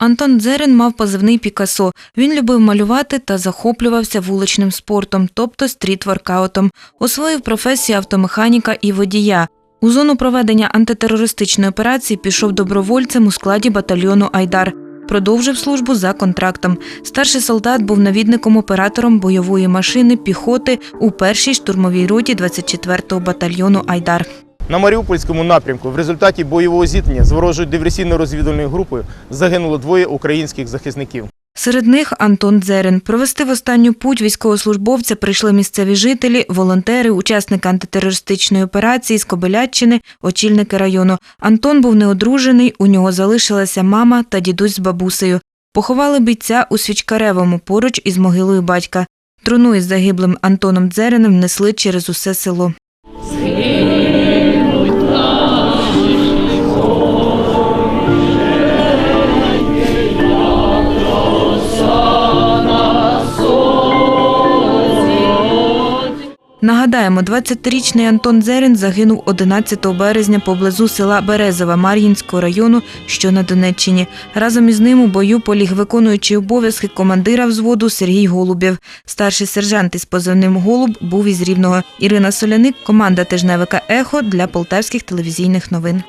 Антон Дзерин мав позивний Пікасо. Він любив малювати та захоплювався вуличним спортом, тобто стріт-воркаутом. Освоїв професію автомеханіка і водія. У зону проведення антитерористичної операції пішов добровольцем у складі батальйону Айдар. Продовжив службу за контрактом. Старший солдат був навідником-оператором бойової машини піхоти у першій штурмовій роті 24-го батальйону Айдар. На Маріупольському напрямку в результаті бойового зіткнення з ворожою диверсійно-розвідувальною групою загинуло двоє українських захисників. Серед них Антон Дзерин. Провести в останню путь військовослужбовця прийшли місцеві жителі, волонтери, учасники антитерористичної операції з Кобиляччини, очільники району. Антон був неодружений, у нього залишилася мама та дідусь з бабусею. Поховали бійця у Свічкаревому поруч із могилою батька. Труну із загиблим Антоном Дзериним несли через усе село. Нагадаємо, 20-річний Антон Зерін загинув 11 березня поблизу села Березове Мар'їнського району, що на Донеччині. Разом із ним у бою поліг виконуючий обов'язки командира взводу Сергій Голубєв. Старший сержант із позивним Голуб був із Рівного. Ірина Соляник, команда тижневика Ехо для полтавських телевізійних новин.